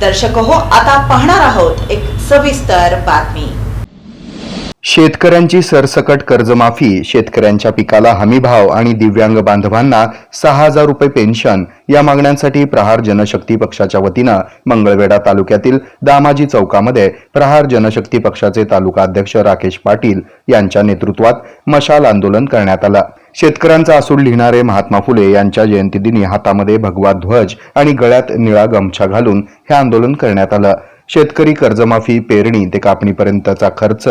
दर्शक हो आता पाहणार आहोत एक सविस्तर बातमी. शेतकऱ्यांची सरसकट कर्जमाफी शेतकऱ्यांच्या पिकाला हमीभाव आणि दिव्यांग बांधवांना सहा हजार रुपये पेन्शन या मागण्यांसाठी प्रहार जनशक्ती पक्षाच्या वतीनं मंगळवेढा तालुक्यातील दामाजी चौकामध्ये प्रहार जनशक्ती पक्षाचे तालुका अध्यक्ष राकेश पाटील यांच्या नेतृत्वात मशाल आंदोलन करण्यात आलं. शेतकऱ्यांचा असूड लिहिणारे महात्मा फुले यांच्या जयंतीदिनी हातामध्ये भगवा ध्वज आणि गळ्यात निळा गमछा घालून हे आंदोलन करण्यात आलं. शेतकरी कर्जमाफी पेरणी ते कापणीपर्यंतचा खर्च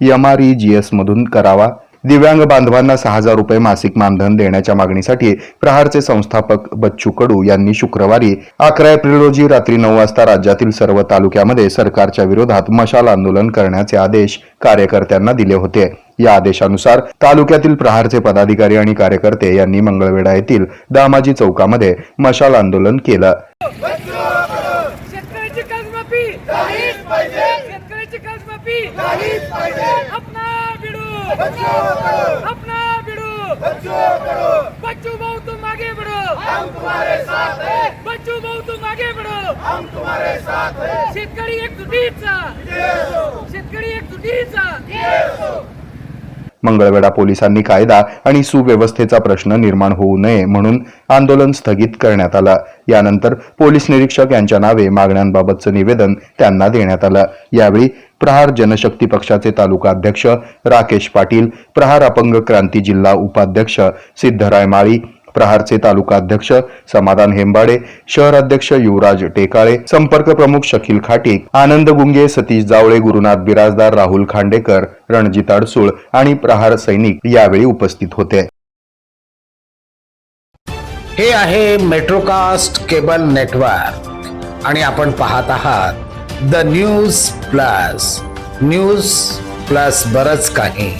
एमआरईजीएस मधून करावा दिव्यांग बांधवांना सहा हजार रुपये मासिक मानधन देण्याच्या मागणीसाठी प्रहारचे संस्थापक बच्चू कडू यांनी शुक्रवारी अकरा एप्रिल रोजी रात्री नऊ वाजता राज्यातील सर्व तालुक्यामध्ये सरकारच्या विरोधात मशाल आंदोलन करण्याचे आदेश कार्यकर्त्यांना दिले होते. या आदेशानुसार तालुक्यातील प्रहारचे पदाधिकारी आणि कार्यकर्ते यांनी मंगळवेढा येथील दामाजी चौकामध्ये मशाल आंदोलन केलं. शेतकऱ्याची कर्जमाफी नाहीच पाहिजे! शेतकऱ्याची कर्जमाफी नाहीच पाहिजे! अपना बिडू! अपना बिडू बच्चू भाऊ तुम आगे बढ़ो! हम तुम्हारे साथ हैं। बच्चू भाऊ तुम आगे बढ़ो! हम तुम्हारे साथ हैं। शेतकरी एक जुटीचा शेतकरी एक जुटीचा मंगळवेढा पोलिसांनी कायदा आणि सुव्यवस्थेचा प्रश्न निर्माण होऊ नये म्हणून आंदोलन स्थगित करण्यात आलं. यानंतर पोलीस निरीक्षक यांच्या नावे मागण्यांबाबतचं निवेदन त्यांना देण्यात आलं. यावेळी प्रहार जनशक्ती पक्षाचे तालुका अध्यक्ष राकेश पाटील प्रहार अपंग क्रांती जिल्हा उपाध्यक्ष सिद्धराय माळी प्रहारचे तालुका अध्यक्ष समाधान हेंबाडे शहर अध्यक्ष युवराज टेकाळे संपर्क प्रमुख शकील खाटीक आनंद गुंगे सतीश जावळे गुरुनाथ बिराजदार राहुल खांडेकर रणजित अडसूळ आणि प्रहार सैनिक यावेळी उपस्थित होते. हे आहे मेट्रोकास्ट केबल नेटवर्क आणि आपण पाहत आहात The News Plus. News Plus बरच काही.